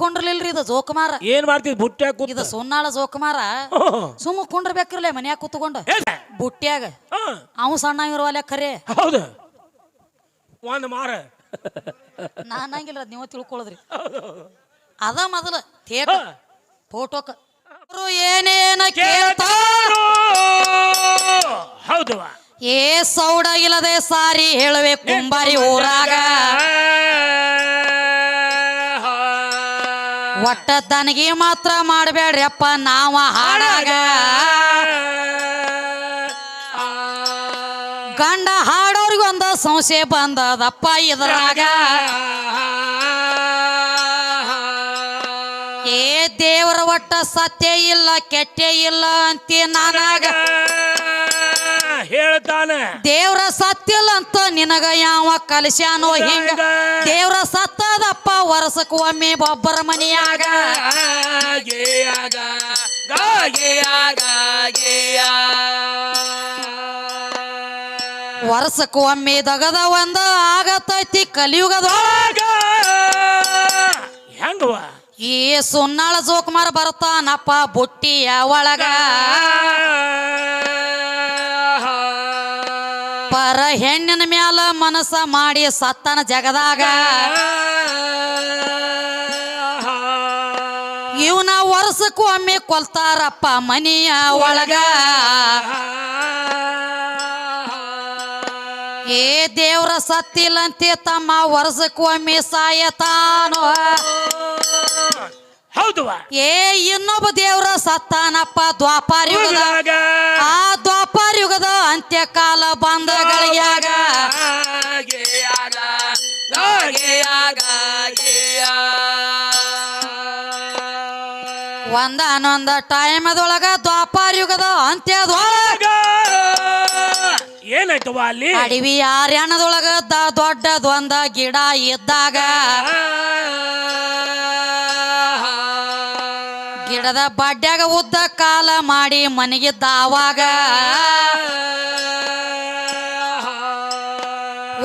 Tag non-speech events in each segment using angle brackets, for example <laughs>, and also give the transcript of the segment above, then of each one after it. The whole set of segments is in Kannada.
ಕುಂಡ್ರಲಿಲ್ರಿ ಇದು ಜೋಕುಮಾರ. ಏನ್ ಮಾಡ್ತಿದ್ ಬುಟ್ಟ್ಯಾಗ ಕೂತ ಇದು ಸುನ್ನಾಳ ಜೋಕುಮಾರ. ಸುಮ್ಮ ಕುಂಡ್ರಬೇಕ್ರಲ್ಲ ಮನ್ಯಾಗ ಕೂತ್ಕೊಂಡು. ಬುಟ್ಟ್ಯಾಗ. ಅವ್ ಸಣ್ಣ ಇರುವಲ್ಲ ಖರೆ ಹೌದು. ಒಂದ್ ಮಾರ. ನಾನಂಗಿಲ್ಲ ಅದ್ ನೀವು ತಿಳ್ಕೊಳ್ಳೋದ್ರಿ ಅದ ಮೊದಲ ಥಿಯೇಟರ್. ಫೋಟೋಕ. ಅವ್ರು ಏನೇನ ಕೇಳ್ತಾ ಹೌದು ಏ ಸೌಡ ಇಲ್ಲದೆ ಸಾರಿ ಹೇಳುವೆ ಕುಂಬಾರಿ ಊರಾಗ. ಒಟ್ಟ ತನಗಿ ಮಾತ್ರ ಮಾಡಬೇಡ್ರಪ್ಪ ನಾವ ಹಾಡಾಗ. ಗಂಡ ಹಾಡೋರಿಗೊಂದು ಸಂಶಯ ಬಂದದಪ್ಪ ಇದ್ರಾಗ. ಏ ದೇವರ ಒಟ್ಟ ಸತ್ಯ ಇಲ್ಲ, ಕೆಟ್ಟೆ ಇಲ್ಲ ಅಂತೀ ನಾನಾಗ. ಹೇಳ್ತಾನೆ. ದೇವ್ರ ಸತ್ತಿಲ್ಲ ಅಂತ ನಿನಗ ಯಾವ ಕಲಸ್ಯಾನೋ ಹಿಂಗ. ದೇವ್ರ ಸತ್ತದಪ್ಪ ವರ್ಷಕ್ಕೆ ಒಮ್ಮೆ ಒಬ್ಬರ ಮನೆಯಾಗ. ಗೇಯಾಗ ವರ್ಷಕ್ಕೆ ಒಮ್ಮೆ ದಗದ ಒಂದ ಆಗತೈತಿ ಕಲಿಯುಗದ ಹೆಂಗವ ಈ ಸುನ್ನಾಳ ಜೋಕುಮಾರ ಬರ್ತಾನಪ್ಪ ಬುಟ್ಟಿಯ ಒಳಗ. ಪರ ಹೆಣ್ಣಿನ ಮ್ಯಾಲ ಮನಸ್ಸ ಮಾಡಿ ಸತ್ತನ ಜಗದಾಗ. ಇವನ ವರ್ಷಕ್ಕೊಮ್ಮೆ ಕೊಲ್ತಾರಪ್ಪ ಮನಿಯ ಒಳಗ. ಏ ದೇವ್ರ ಸತ್ತಿಲ್ಲಂತೆ ತಮ್ಮ ವರ್ಷಕ್ಕೊಮ್ಮೆ ಸಾಯತಾನೋ. ಹೌದುವ ಏ ಇನ್ನೊಬ್ಬ ದೇವ್ರ ಸತ್ತಾನಪ್ಪ ದ್ವಾಪಾರ ಯುಗದ ಆ ದ್ವಾಪಾರ ಯುಗದ ಅಂತ್ಯಕಾಲ ಬಂದ ಒಂದ ಹನ್ನೊಂದ ಟೈಮ್ ಅದೊಳಗ ಒಂದಾನೊಂದ ಟೈಮದೊಳಗ ದ್ವಾಪಾರ ಯುಗದ ಅಂತ್ಯದೊಳಗ ಏನಾಯ್ತವ ಅಲ್ಲಿ? ಅಡವಿ ಆರ್ಯಾಣದೊಳಗ ದ ದೊಡ್ಡದೊಂದ ಗಿಡ ಇದ್ದಾಗ. ಗಿಡದ ಬಡ್ಡ್ಯಾಗ ಉದ್ದ ಕಾಲ ಮಾಡಿ ಮನೆಗಿದ್ದ ಆವಾಗ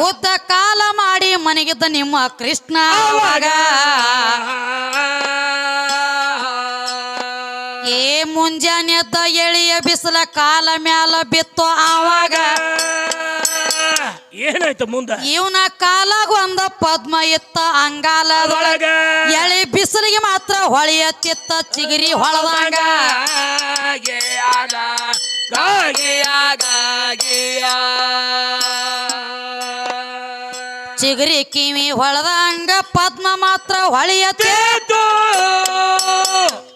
ಉದ್ದ ಕಾಲ ಮಾಡಿ ಮನೆಗಿದ್ದ ನಿಮ್ಮ ಕೃಷ್ಣ ಆವಾಗ ಏ ಮುಂಜಾನೆ ಎಳೆಯ ಎಳಿಯ ಬಿಸಿಲ ಕಾಲ ಮ್ಯಾಲ ಬಿತ್ತು ಆವಾಗ ಏನಾಯ್ತು ಮುಂದ? ಇವನ ಕಾಲಾಗ ಒಂದ ಪದ್ಮ ಇತ್ತ ಅಂಗಾಲದೊಳಗ ಎಳಿ ಬಿಸಿಲಿಗೆ ಮಾತ್ರ ಹೊಳೆಯತ್ತಿತ್ತ ಚಿಗಿರಿ ಹೊಳದಾಗ. ಚಿಗುರಿ ಕಿವಿ ಹೊಳದಂಗ ಪದ್ಮ ಮಾತ್ರ ಹೊಳೆಯ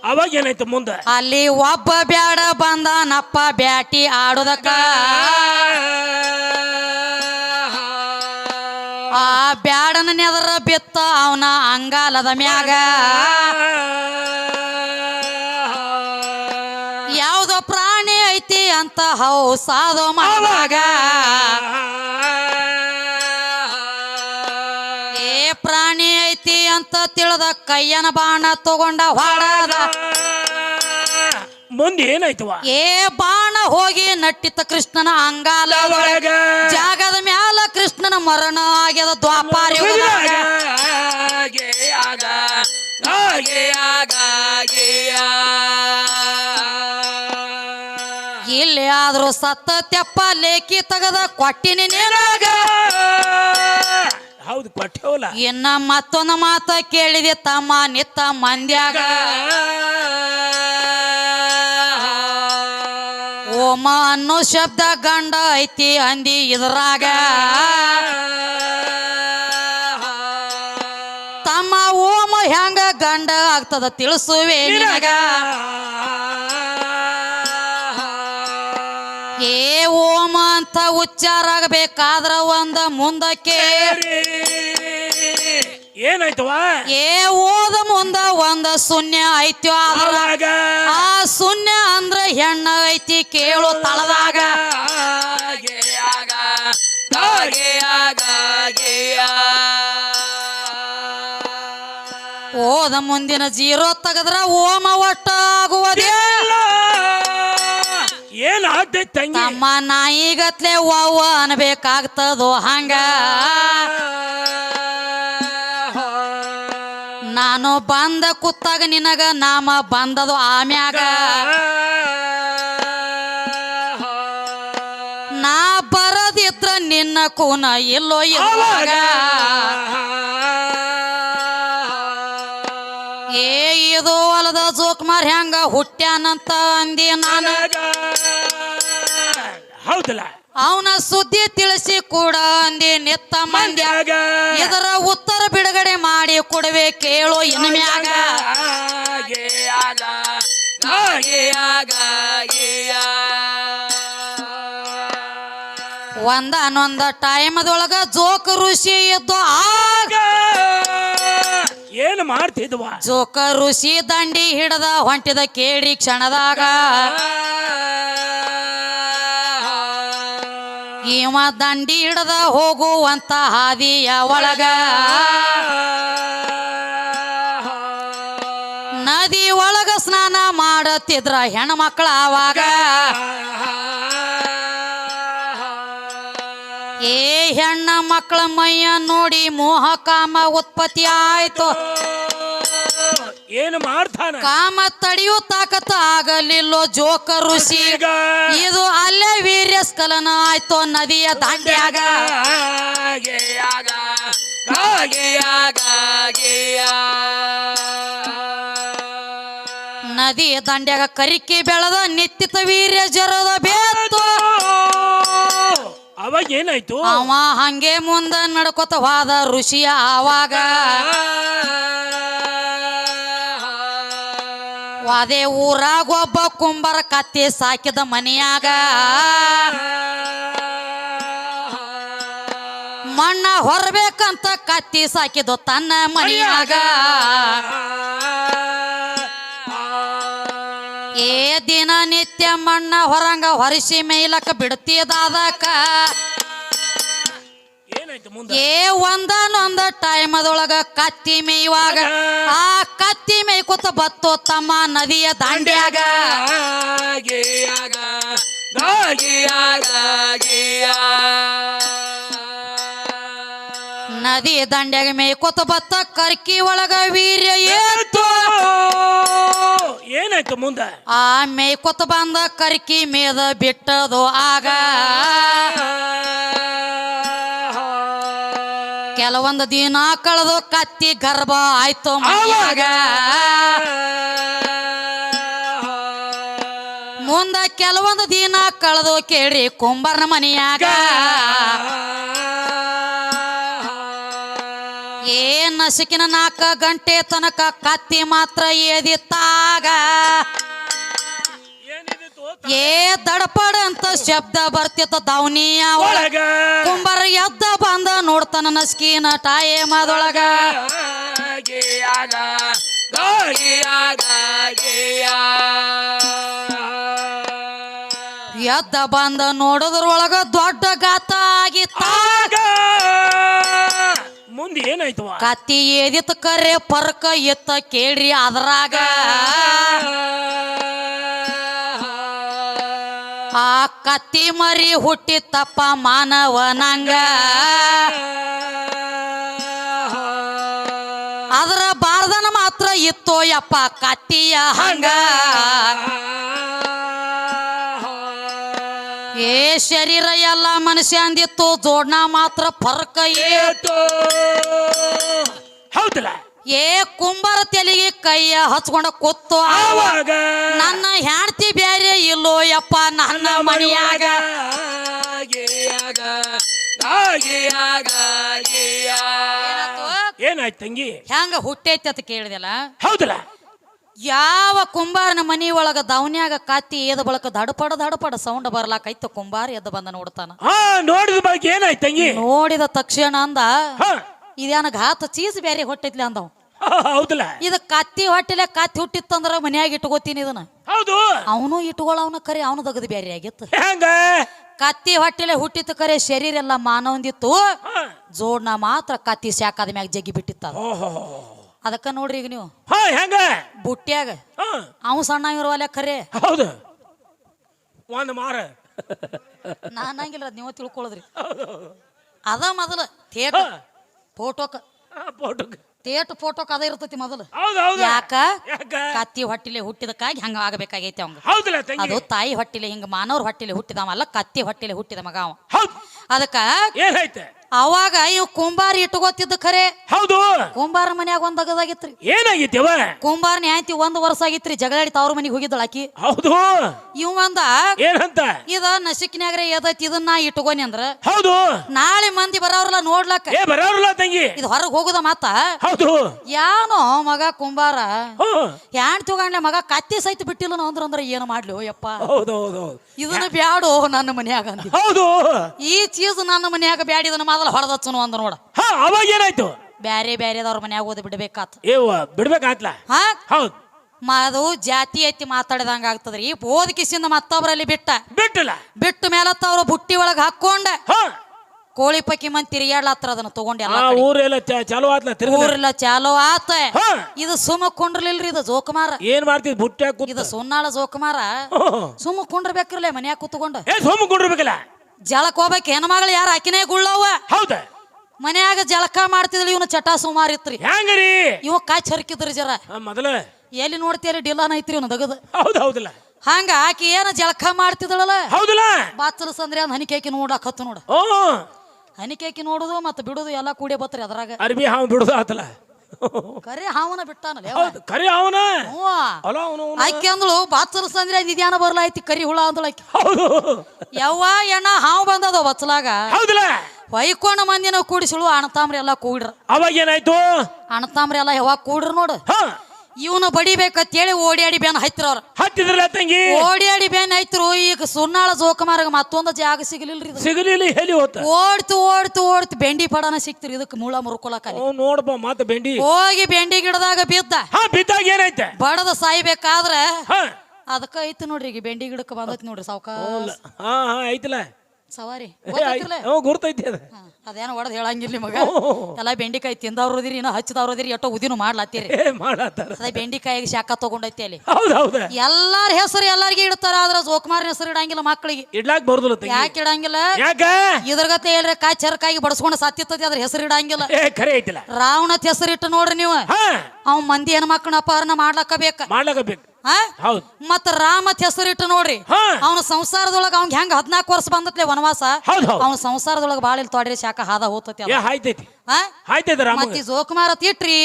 ಅವಾಗ ಏನಾಯ್ತು ಮುಂದೆ? ಅಲ್ಲಿ ಒಬ್ಬ ಬ್ಯಾಡ ಬಂದನಪ್ಪ ಬ್ಯಾಟಿ ಆಡುದಕ್ಕ. ಬ್ಯಾಡನ ನೆದರ ಬಿತ್ತ ಅವನ ಅಂಗಾಲದ ಮ್ಯಾಗ. ಯಾವುದೋ ಪ್ರಾಣಿ ಐತಿ ಅಂತ ಹೌಸಾದೋ ಮಾಡುವಾಗ ಏ ಪ್ರಾಣಿ ಐತಿ ಅಂತ ತಿಳಿದ ಕೈಯನ ಬಾಣ ತಗೊಂಡ ಹೊಡದ ಮುಂದೆ ಏನಾಯ್ತು ಏ ಬಾಣ ಹೋಗಿ ನಟ್ಟಿತ ಕೃಷ್ಣನ ಅಂಗಾಲ ಜಾಗದ ಕೃಷ್ಣನ ಮರಣ ಆಗ್ಯದ ದ್ವಾಪಾರ ಯುಗದಾಗ. ಇಲ್ಲಿ ಆದ್ರೂ ಸತ್ತ ತೆಪ್ಪ ಲೇಖಿ ತಗದ ಕೊಟ್ಟಿನಿ ನೀನಾಗ ಹೌದು ಕೊಟ್ಟವಲ್ಲ ಇನ್ನ ಮತ್ತೊಂದು ಮಾತ ಕೇಳಿದೆ ತಮ್ಮ ನಿತ್ತ ಮಂದ್ಯಾಗ. ಓಮ ಅನ್ನೋ ಶಬ್ದ ಗಂಡ ಐತಿ ಅಂದಿ ಇದ್ರಾಗ. ತಮ್ಮ ಓಮ ಹೆಂಗ ಗಂಡ ಆಗ್ತದ ತಿಳಿಸುವೆ ನಿನಗ. ಏ ಓಮ ಅಂತ ಉಚ್ಚಾರ ಆಗಬೇಕಾದ್ರ ಒಂದ ಮುಂದಕ್ಕೆ ಏನಾಯ್ತವ ಏ ಓದ ಮುಂದ ಒಂದ ಶೂನ್ಯ ಐತಿ ಆದ್ರ ಅವಾಗ ಆ ಶೂನ್ಯ ಅಂದ್ರ ಹೆಣ್ಣ ಐತಿ ಕೇಳು ತಳದಾಗ. ಓದ ಮುಂದಿನ ಜೀರೋ ತೆಗದ್ರ ಓಮ ಒಟ್ಟ ಆಗುವುದೇ ಏನ್ ಆಗ್ತೈತ್ ತಂಗಿ? ತಮ್ಮ ನಾಯಿಗತ್ಲೆ ವಾವ ಅನ್ಬೇಕಾಗ್ತದೋ ಹಂಗ. ನಾನು ಬಂದ ಕುತ್ತಾಗ ನಿನಗ ನಾಮ ಬಂದದು ಆಮ್ಯಾಗ ನಾ ಬರದಿದ್ರ ನಿನ್ನ ಕೂನ ಇಲ್ಲೋ ಇರುವಾಗ ಏ ಇದು ಹೊಲದ ಜೋಕ್ಮಾರ್ ಹೆಂಗ ಹುಟ್ಟ್ಯಾನಂತ ಅಂದಿ ನಾನು. ಹೌದಲ್ಲ? ಅವನ ಸುದ್ದಿ ತಿಳಿಸಿ ಕೂಡ ಅಂದಿ ನಿತ್ತ ಮಂದ್ಯ. ಇದರ ಉತ್ತರ ಕೊಡುವೆ ಕೇಳು ಇನ್ಮ್ಯಾಗ. ಟೈಮ್ ಟೈಮದೊಳಗ ಜೋಕ ಋಷಿ ಇದ್ದು ಆಗ. ಏನು ಮಾಡ್ತಿದ್ವ? ಜೋಕ ಋಷಿ ದಂಡಿ ಹಿಡದ ಹೊಂಟಿದ ಕೇಳಿ ಕ್ಷಣದಾಗ. ಇವ ದಂಡಿ ಹಿಡದ ಹೋಗುವಂತ ಹಾದಿಯ ಒಳಗ. ಮಾಡತ್ತಿದ್ರ ಹೆಣ್ಮಕ್ಳ ಆವಾಗ. ಏ ಹೆಣ್ಣ ಮಕ್ಕಳ ಮೈಯ ನೋಡಿ ಮೋಹ ಕಾಮ ಉತ್ಪತ್ತಿ ಆಯ್ತು. ಏನು ಮಾಡ್ತಾನ? ಕಾಮ ತಡೆಯು ತಾಕತ್ತ ಆಗಲಿಲ್ಲೋ ಜೋಕ ಋಷಿ. ಇದು ಅಲ್ಲೇ ವೀರ್ಯ ಸ್ಖಲನ ಆಯ್ತು ನದಿಯ ದಾಂಡ್ಯಾಗ. ನದಿಯ ದಂಡ್ಯಾಗ ಕರಿಕಿ ಬೆಳದ ನಿತ್ಯತ ವೀರ್ಯ ಜರದ ಬೇತು. ಅವಾಗ ಏನಾಯ್ತು? ಅವ ಹಂಗೆ ಮುಂದ ನಡ್ಕೊತ ಹೋದ ಋಷಿಯ ಆವಾಗ ಅದೇ ಊರಾಗ ಒಬ್ಬ ಕುಂಬರ ಕತ್ತಿ ಸಾಕಿದ ಮನೆಯಾಗ. ಮಣ್ಣ ಹೊರಬೇಕಂತ ಕತ್ತಿ ಸಾಕಿದ ತನ್ನ ಮನಿಯಾಗ. ಏ ದಿನ ನಿತ್ಯ ಮಣ್ಣ ಹೊರಂಗ ಹೊರಿಸಿ ಮೇಲಕ್ಕ ಬಿಡ್ತಿದಾದಕ. ಏನಾಯ್ತು ಮುಂದೆ? ಏ ಒಂದನೊಂದ ಟೈಮ್ ಅದೊಳಗ ಕತ್ತಿ ಮೇಯುವಾಗ ಆ ಕತ್ತಿ ಮೇಯ್ಕೊತ ಬತ್ತೋ ತಮ್ಮ ನದಿಯ ದಾಂಡ್ಯಾಗ. ನದಿ ದಂಡ್ಯಾಗ ಮೇಯ್ಕೊತ ಬತ್ತ ಕರ್ಕಿ ಒಳಗ ವೀರ್ಯ ಏತು ಏನಾಯ್ತು ಮುಂದೆ? ಆ ಮೇಯ್ಕೊತ ಬಂದ ಕರ್ಕಿ ಮೇದ ಬಿಟ್ಟದು ಆಗ. ಕೆಲವೊಂದು ದಿನ ಕಳೆದು ಕತ್ತಿ ಗರ್ಭ ಆಯ್ತು ಮಗ ಮುಂದ ಕೆಲವೊಂದು ದಿನ ಕಳೆದು ಕೇಳಿ ಕುಂಬರ್ನ ಮನೆಯಾಗ. ನಸುಕಿನ ನಾಲ್ಕು ಗಂಟೆ ತನಕ ಕತ್ತಿ ಮಾತ್ರ ಏದಿತ್ತಾಗ ಏನಿದಿತ್ತು ಏ ದಡಪಡ ಅಂತ ಶಬ್ದ ಬರ್ತಿತ್ತ ದವನಿಯ ಒಳಗ. ಕುಂಬರ ಎದ್ದ ಬಂದ ನೋಡ್ತಾನ ನಸ್ಕಿನ ಟಾಯೇಮದೊಳಗ ಮಾದೊಳಗ. ಎದ್ದ ಬಂದ ನೋಡೋದ್ರೊಳಗ ದೊಡ್ಡ ಗಾತ ಕತ್ತಿ ಏದಿತ್ತು ಕರೆ ಪರ್ಕ ಎತ್ತ ಕೇಳ್ರಿ ಅದ್ರಾಗ. ಆ ಕತ್ತಿ ಮರಿ ಹುಟ್ಟಿತ್ತಪ್ಪ ಮಾನವನಂಗ. ಅದರ ಬಾರ್ದನ ಮಾತ್ರ ಇತ್ತೋ ಯಪ್ಪ ಕತ್ತಿಯ ಹಂಗ. ಏ ಶರೀರ ಎಲ್ಲ ಮನುಷ್ಯ ಅಂದಿತ್ತು ಜೋಡ್ನ ಮಾತ್ರ ಫರ್ಕ ಏತು ಹೌದಲ್ಲ? ಏ ಕುಂಬರ ತೆಲಿಗೆ ಕೈಯ ಹಚ್ಕೊಂಡ ಕೂತು ಆವ. ಆವಾಗ? ನನ್ನ ಹೆಂಡತಿ ಬ್ಯಾರೆ ಇಲ್ಲೋ ಯಪ್ಪ ನನ್ನ ಮನೆಯಾಗ. ಏನಾಯ್ತು ತಂಗಿ? ಹೆಂಗ ಹುಟ್ಟೈತಿ ಅಂತ ಕೇಳಿದೆಲ್ಲ? ಹೌದಲ್ಲ? ಯಾವ ಕುಂಬಾರನ ಮನಿ ಒಳಗ ದವನ್ಯಾಗ ಕತ್ತಿ ಏದ ಬಳಕ ದಡಪಡ ದಡಪಡ ಸೌಂಡ್ ಬರ್ಲಾಕೈತ ಕುಂಬಾರ ಎದ್ದು ಬಂದ ನೋಡ್ತಾನ. ಹಾ ನೋಡಿದ ಬಳಿಕ ಏನಾಯ್ತು ತಂಗಿ? ನೋಡಿದ ತಕ್ಷಣ ಅಂದ ಹಾ. ಇದೇನ ಘಾತ ಚೀಸ್ ಬೇರೆ ಹೊಟ್ಟಿದ್ಲಿ ಅಂದವ್. ಹೌದಲ್ಲ? ಇದ ಕತ್ತಿ ಹೊಟ್ಟಿಲೆ ಕತ್ತಿ ಹುಟ್ಟಿತ್ತಂದ್ರ ಮನ್ಯಾಗ ಇಟ್ಕೋತೀನಿ ಇದನ್ನ. ಹೌದು. ಅವನು ಇಟ್ಕೊಳ್ಳವನ ಕರೆ ಅವನು ದಗದ ಬೇರೆ ಆಗಿತ್ತು. ಹೆಂಗ? ಕತ್ತಿ ಹೊಟ್ಟಿಲೆ ಹುಟ್ಟಿತ್ತು ಕರೆ ಶರೀರ ಎಲ್ಲ ಮಾನವಂದಿತ್ತು. ಜೋಡ್ನ ಮಾತ್ರ ಕತ್ತಿ ಶಾಕಾದ ಮ್ಯಾಗ ಜಗ್ಗಿ ಬಿಟ್ಟಿತ್ತ. ಓಹೋ. ಅದಕ್ಕ ನೋಡ್ರಿ ಈಗ ನೀವು. ಹಾ ಹೆಂಗ? ಬುಟ್ಟ್ಯಾಗ. ಹಾ. ಅವ್ ಸಣ್ಣ ಇರುವಲ್ಲ ಖರೆ ಹೌದು. ಒಂದು ಮಾರ. ನಾನಂಗಿಲ್ಲ ಅದ್ ನೀವು ತಿಳ್ಕೊಳ್ಳೋದ್ರಿ ಅದ ಮೊದಲ ಥೇಟ್. ಹಾ. ಫೋಟೋಕ. ಫೋಟೋ ಥೇಟ್ ಫೋಟೋ ಅದ ಇರ್ತೈತಿ ಮೊದಲು. ಹೌದು ಹೌದು. ಯಾಕ? ಯಾಕ? ಕತ್ತಿ ಹೊಟ್ಟಿಲೆ ಹುಟ್ಟಿದಕ್ಕಾಗಿ ಹಂಗ ಆಗಬೇಕಾಗೈತಿ ಅವಂಗ. ಹೌದಲ್ಲ ತಂಗಿ. ಅದು ತಾಯಿ ಹೊಟ್ಟಿಲೆ ಹಿಂಗ ಮಾನವ್ರ ಹೊಟ್ಟಿಲೆ ಹುಟ್ಟಿದವಲ್ಲ ಕತ್ತಿ ಹೊಟ್ಟಿಲೆ ಹುಟ್ಟಿದ ಮಗ ಅವ. ಹೌದು. ಅದಕ್ಕ ಏನಾಯ್ತ ಅವಾಗ ಇವ್ ಕುಂಬಾರ ಇಟ್ಕೋತಿದ್ದ ಖರೆ. ಹೌದು. ಕುಂಬಾರ ಮನ್ಯಾಗ ಒಂದ್ ಅಗದಾಗಿತ್ರಿ. ಏನಾಗಿತ್ತವ ಕುಂಬಾರ ನ್ಯಾಯತಿ ಒಂದ್ ವರ್ಷ ಆಗಿತ್ರಿ ಜಗಳಾಡಿ ತವ್ರ ಮನಿಗೆ ಹೋಗಿದ್ದಳ ಆಕಿ. ಹೌದು. ಇವ್ ಒಂದ ಏನಂತ? ಇದ ನಸಿಕ್ನ್ಯಾಗ್ರೆ ಏದೈತಿ ಇದನ್ನ ಇಟ್ಕೋನಿ ಅಂದ್ರ. ಹೌದು. ನಾಳೆ ಮಂದಿ ಬರೋರ್ಲ ನೋಡ್ಲಕ್ಕ. ಏ ಬರೋರಲ್ಲ ತಂಗಿ. ಇದು ಹೊರಗ್ ಹೋಗುದ ಮಾತ? ಹೌದು. ಯಾನೋ ಮಗ ಕುಂಬಾರ. ಯಾಣ್ ತಗೊಂಡ್ಲೆ ಮಗ ಕತ್ತಿ ಸಹಿತ ಬಿಟ್ಟಿಲ್ಲ ಅಂದ್ರ ಅಂದ್ರ ಏನು ಮಾಡ್ಲಿ ಯಪ್ಪ. ಹೌದು ಇದನ್ನ ಬ್ಯಾಡೋ ನನ್ನ ಮನ್ಯಾಗ ಹೌದು. ಈ ಚೀಸ್ ನನ್ನ ಮನ್ಯಾಗ ಬ್ಯಾಡ ಇದನ್ನ ಮೊದಲ ಹೊಡೆದಚ್ಚನು ಅಂದ ನೋಡ. ಹಾ ಅವಾಗ ಏನಾಯ್ತು? ಬ್ಯಾರೆ ಬ್ಯಾರೆದವ್ರ ಮನ್ಯಾಗ ಓದಿ ಬಿಡ್ಬೇಕಾತ್. ಏವ ಬಿಡ್ಬೇಕಾತ್ಲ? ಹಾ? ಹೌದು. ಮ- ಅದು ಜಾತಿ ಐತಿ ಮಾತಾಡಿದಂಗ ಆಗ್ತದ್ರಿ. ಓದ್ ಕಿಸಿಂದ ಮತ್ತೊಬ್ರಲ್ಲಿ ಬಿಟ್ಟ. ಬಿಟ್ಟಲ್ಲ ಬಿಟ್ಟ ಮೇಲತ್ತ ಅವ್ರ ಬುಟ್ಟಿ ಒಳಗ್ ಹಾಕೊಂಡ ಹಾ. ಕೋಳಿ ಪಕ್ಕಿ ಮಂದಿ ತಿರುಗಾಡ್ಲತ್ರ ಅದನ್ನ ತಗೊಂಡ್ ಆ ಊರೆಲ್ಲ ಚ- ಚಾಲು ಆತ್ಲ ತಿರ್ಗ ಊರೆಲ್ಲ ಚಾಲೋ ಆತ. ಹಾ. ಇದು ಸುಮ್ಮ ಕುಂಡ್ರಲಿಲ್ರಿ ಇದು ಜೋಕುಮಾರ. ಏನ್ ಮಾಡ್ತಿದ್ ಬುಟ್ಟಿ ಇದು ಸುನ್ನಾಳ ಜೋಕುಮಾರ. ಸುಮ್ಮ ಕುಂಡ್ರಬೇಕ್ರಲ್ಲ ಮನ್ಯಾಗ ಕೂತ್ಕೊಂಡ. ಸುಮ್ಮ ಸೋಮ ಕೊಂಡಿರ್ಬೇಕಲ್ಲ? ಜಳಕ್ ಹೋಗ್ಬೇಕು. ಹೆಣ್ಮಗಳು ಯಾರು ಆಕಿನೇ ಗುಳ್ಳವ ಹೌದ? ಮನ್ಯಾಗ ಜಳಕ ಮಾಡ್ತಿದ್ಲಿ ಇವನು ಚಟ ಸುಮಾರ್ ಇತ್ರಿ. ಹೆಂಗ್ರಿ? ಇವ ಕಾಚ್ ಹರ್ಕಿದ್ರಿ ಜರ. ಮೊದಲ. ಎಲ್ಲಿ ನೋಡ್ತೀರಿ ಡಿಲಾನ್ ಐತ್ರಿ ಇವನು ದಗದ? ಹೌದು ಹೌದಿಲ್ಲ. ಹಂಗ ಆಕಿ ಏನ ಜಳಕ ಮಾಡ್ತಿದಳಲ್ಲ? ಹೌದಲ್ಲ. ಬಾಚಲ ಸಂದ್ರೆ ಅಂದ್ ಹನಿಕೇಕಿ ನೋಡಕ್ ಹತ್ತು ನೋಡ. ಹನಿಕೇಕಿ ನೋಡುದು ಮತ್ತೆ ಬಿಡುದು ಎಲ್ಲ ಕೂಡಿ ಬತ್ರಿ ಅದ್ರಾಗ. ಅರ್ಬಿ ಹಾವ್ ಬಿಡುದು ಆತಲ್ಲ <laughs> ಕರೆ ಹಾವನ ಬಿಟ್ಟಾನಲ್ಲ ಹೌದು ಕರಿ ಅವನ ಅಲ್ಲ ಅವನು ಆಕಿ ಅಂದಳು ಬಾಚಲ ಸಂದ್ರೆ ನಿಧ್ಯಾನ ಬರ್ಲಾಯ್ತಿ ಕರಿ ಹುಳ ಅಂದಳು ಆಕಿ. ಹೌದು. ಯವ್ವ ಎಣ್ಣ ಹಾವು ಬಂದದ ಬಚ್ಚಲಾಗ ಹೌದಲ್ಲ. ಹೊಯ್ಕೊಂಡ ಮಂದಿನ ಕೂಡಿಸಳು ಅಣತಾಮ್ರಿ ಎಲ್ಲ ಕೂಡ್ರ. ಅವಾಗ ಏನಾಯ್ತು? ಅಣತಾಮ್ರಿ ಎಲ್ಲ ಯಾವಾಗ ಕೂಡ್ರ ನೋಡು. ಹಾ. ಇವನು ಬಡಿಬೇಕಂತೇಳಿ ಓಡಿಯಾಡಿ ಬೇನ್ ಹತ್ತಿರ ಅವ್ರ ಹತ್ತಿದ್ರಲ್ಲ ತಂಗಿ? ಓಡಿಯಾಡಿ ಬೇನ್ ಹೈತ್ರು ಈಗ ಸುನ್ನಾಳ ಜೋಕಮಾರ್ಗ ಮತ್ತೊಂದು ಜಾಗ ಸಿಗಲಿಲ್ರಿ ಇದು. ಸಿಗಲಿಲ್ಲ ಹೇಳಿ ಹೋತ? ಓಡ್ತು ಓಡ್ತು ಓಡ್ತು ಬೆಂಡಿ ಪಡನ ಸಿಕ್ತಿರಿ ಇದಕ್ಕೆ ಮೂಳ ಮುರ್ಕೊಳಕಲ್ಲಿ ಓ ನೋಡಪ್ಪ ಮಾತ ಬೆಂಡಿ. ಹೋಗಿ ಬೆಂಡಿ ಗಿಡದಾಗ ಬಿದ್ದ. ಹಾ ಬಿದ್ದಾಗ ಏನೈತೆ? ಬಡದ ಸಾಯ್ಬೇಕಾದ್ರೆ ಹಾ. ಅದಕ್ಕ ಐತಿ ನೋಡ್ರಿ ಈಗ ಬೆಂಡಿ ಗಿಡಕ್ಕೆ ಬಂದೈತಿ ನೋಡ್ರಿ ಸಾವ್ಕಾಸ ಹಾ ಹಾ ಐತಲ್ಲ. ಸವಾರಿ. ಏ, ಗೊತ್ತಾಯ್ತಿರ್ಲೆ? ಹ್ಞೂ ಗುರ್ತೈತಿ ಅದ. ಹಾ, ಅದೇನೋ ಒಡದ್ ಹೇಳಂಗಿಲ್ಲ ನಿಮಗ. ಎಲ್ಲ ಬೆಂಡಿಕಾಯಿ ತಿಂದವ್ರದಿರಿ ಇನ್ನ ಹಚ್ಚಿದವ್ರದಿರಿ ಎಷ್ಟೋ ಉದಿನು ಮಾಡ್ಲತ್ತೀರಿ. ಮಾಡತ್ತಾರ ಅದೇ ಬೆಂಡಿಕಾಯಿಗೆ ಶಾಖ ತಗೊಂಡೈತಿ ಅಲ್ಲಿ. ಹೌದು ಹೌದ. ಎಲ್ಲಾರ ಹೆಸರು ಎಲ್ಲರಿಗೆ ಇಡ್ತಾರ ಆದ್ರ ಜೋಕುಮಾರ್ನ ಹೆಸರು ಇಡಂಗಿಲ್ಲ ಮಕ್ಕಳಿಗೆ ಇಡ್ಲಾಕ್ ಬರ್ದಲ್ಲ ಯಾಕೆ ಇಡಂಗಿಲ್ಲ? ಯಾಕ? ಇದ್ರಗತೆ ಹೇಳ್ರಿ ಕಾಯಿ ಚರಕಾಗಿ ಬಡಸ್ಕೊಂಡು ಸತ್ತಿತ್ತತಿ ಅದ್ರ ಹೆಸರು ಇಡಂಗಿಲ್ಲ. ಏ ಖರೆ ಐತಿಲ್ಲ. ರಾವಣತ್ ಹೆಸರು ಇಟ್ಟು ನೋಡ್ರಿ ನೀವು. ಅವ್ ಮಂದಿ ಹೆಣ್ಮಕ್ಳನ್ನ ಅಪಹರಣ ಮಾಡ್ಲಕ್ಕ ಬೇಕ ಮಾಡ್ಲಾಕ ಬೇಕು ಹಾ ಹೌದು. ಮತ್ತ ರಾಮತ್ ಹೆಸರು ಇಟ್ಟು ನೋಡ್ರಿ. ಹಾ. ಅವನ ಸಂಸಾರದೊಳಗ ಅವ್ನ್ ಹೆಂಗ್ ಹದ್ನಾಲ್ಕು ವರ್ಷ ಬಂದತ್ಲೆ ವನವಾಸ? ಹೌದು ಹೌದು. ಅವನ ಸಂಸಾರದೊಳಗ ಬಾಳ ಇಲ್ಲಿ ತೊಡ್ರಿ ಶಾಖ ಹಾದ ಹೋತತಿ ಏ ಆಯ್ತೈತಿ ರಾಮ ಮತ್ತಿ ಜೋಕುಮಾರ ತಿಟ್ರಿ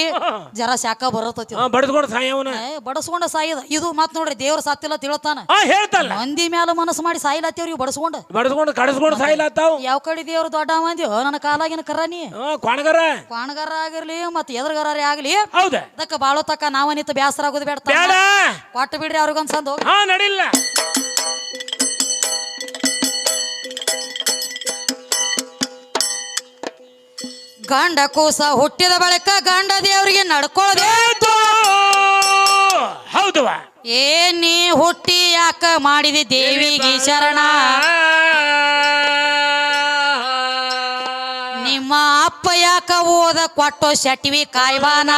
ಜರ ಶಾಖ ಬರತೈತಿ ಹಾ ಬಡದ್ಕೊಂಡು ಸಾಯವನ ಬಡಸ್ಕೊಂಡ ಸಾಯದ ಇದು. ಮತ್ ನೋಡ್ರಿ ದೇವ್ರ ಸತ್ತಿಲ್ಲ ತಿಳತಾನ ಹೇಳ್ತಾನ. ಮಂದಿ ಮ್ಯಾಲ ಮನಸ್ಸು ಮಾಡಿ ಸಾಯಿಲತ್ತೇವ್ರಿ ಇವ್ ಬಡಸ್ಕೊಂಡ. ಬಡಸ್ಕೊಂಡು ಕಡಸ್ಕೊಂಡು ಸಾಯಿಲಾತಾವ್ ಯಾವ ಕಡೆ ದೇವ್ರ ದೊಡ್ಡ ಮಂದಿ ನನ್ನ ಕಾಲಾಗಿನ ಕರನಿ. ಕೊಣಗರ ಕೊಣಗರ ಕ್ವಾಣಗಾರ ಆಗಿರ್ಲಿ ಮತ್ ಎದುರುಗಾರ ಆಗ್ಲಿ. ಅದಕ್ಕೆ ಅದಕ್ಕ ಬಾಳೋ ತಕ್ಕ ನಾವನಿತ್ತು ಬ್ಯಾಸರ ಆಗೋದು ಬೇಡ. ಕೊಟ್ಟು ಬಿಡ್ರಿ ಅವ್ರಿಗೊಂದ್ ಸಂದ್ ಹೋಗಿ. ನಡಿಲ್ಲ. ಗಂಡ ಕೂಸ ಹುಟ್ಟಿದ ಬಳಿಕ ಗಂಡ ದೇವರಿಗೆ ನಡ್ಕೊಳ್ಳೋದು ಹೌದವ ಏ ನೀ ಹುಟ್ಟಿ ಯಾಕ ಮಾಡಿದಿ ದೇವಿಗೆ ಶರಣ? ನಿಮ್ಮ ಅಪ್ಪ ಯಾಕ ಓದ ಕೊಟ್ಟು ಶಟಿವಿ ಕಾಯ್ವಾನ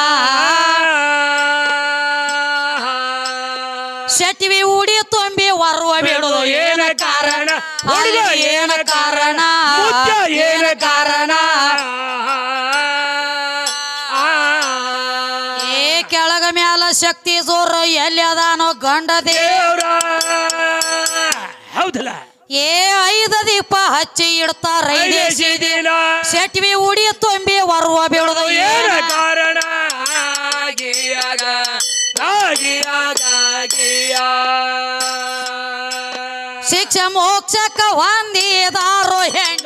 ಶಟಿವಿ ಉಡಿ ತುಂಬಿ ವರುವ ಬಿಡುದು ಏನ ಕಾರಣ? ಏನ ಕಾರಣ? ಏನ ಕಾರಣ? ಶಕ್ತಿ ಜೋರ ಎಲ್ಲಿ ಅದಾನೋ ಗಂಡ ದೇವ್ ದೇವ್ರ! ಹೌದಲ್ಲ? ಏ ಐದ ದೀಪ ಹಚ್ಚಿ ಇಡ್ತಾರ ಶೆಟ್ವಿ ಉಡಿ ತುಂಬಿ ಬರುವ ಬೀಳದ ಏನ? ಕಾರಣ? ಆಗಿಯಾಗ ಆಗಿಯಾಗ ಆಗಿಯ ಶಿಕ್ಷ ಮೋಕ್ಷಕ್ಕ ಹೊಂದಿದಾರೋ ಹೆಣ್ಣ.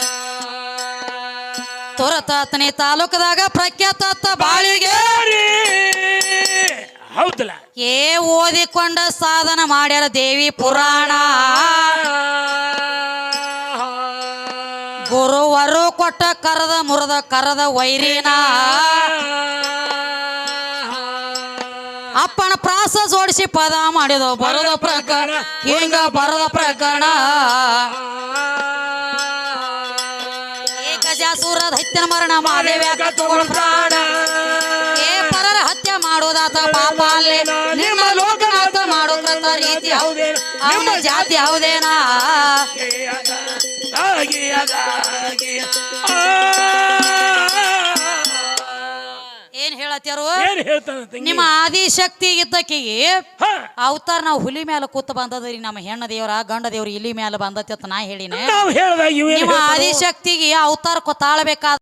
ತುರತಾತನಿ ತಾಲೂಕದಾಗ ಪ್ರಖ್ಯಾತ ಬಾಳಿಗೆ ಹೌದಲ್ಲ? ಏ ಓದಿಕೊಂಡ ಸಾಧನ ಮಾಡ್ಯಾರ ದೇವಿ ಪುರಾಣ. ಗುರುವರು ವರು ಕೊಟ್ಟ ಕರದ ಮುರದ ಕರದ ವೈರಿನ. ಅಪ್ಪನ ಪ್ರಾಸ ಜೋಡಿಸಿ ಪದ ಮಾಡಿದ ಬರದ ಪ್ರಕರಣ. ಹಿಂಗ ಬರದ ಪ್ರಕರಣ. ಏಕಜಾಸೂರ ದೈತ್ಯನ ಮರಣ ತಗೊಂಡು ಪ್ರಾಣ. ಏ ಪರರ ಹತ್ಯೆ ಮಾಡೋದಾತ ಪಾಪ ಅಲ್ಲೇ. ನಿಮ್ಮ ಲೋಕನಾಥ ಮಾಡೋ ಕೃತ ರೀತಿ ಹೌದೇನ ಅವನ ಜಾತಿ ಹೌದೇನಾ? ಹೇಳತ್ಯಾರು ಏನ್ ನಿಮ್ಮ ಆದಿಶಕ್ತಿ ಇದ್ದಕ್ಕಿಗೆ ಹ, ಅವತಾರ ನಾವು ಹುಲಿ ಮೇಲೆ ಕೂತ್ ಬಂದದ್ರಿ ನಮ್ಮ ಹೆಣ್ಣ ದೇವ್ರ ಗಂಡ ದೇವ್ರ ಇಲಿ ಮ್ಯಾಲ ಬಂದತಿ ಅಂತ ನಾ ಹೇಳಿನ. ನಾವ್ ಹೇಳ್ದಾಗ ಇವೇನ್ ನಿಮ್ಮ? ಆದಿಶಕ್ತಿಗೆ ಅವತಾರ ತಾಳ್ಬೇಕಾದ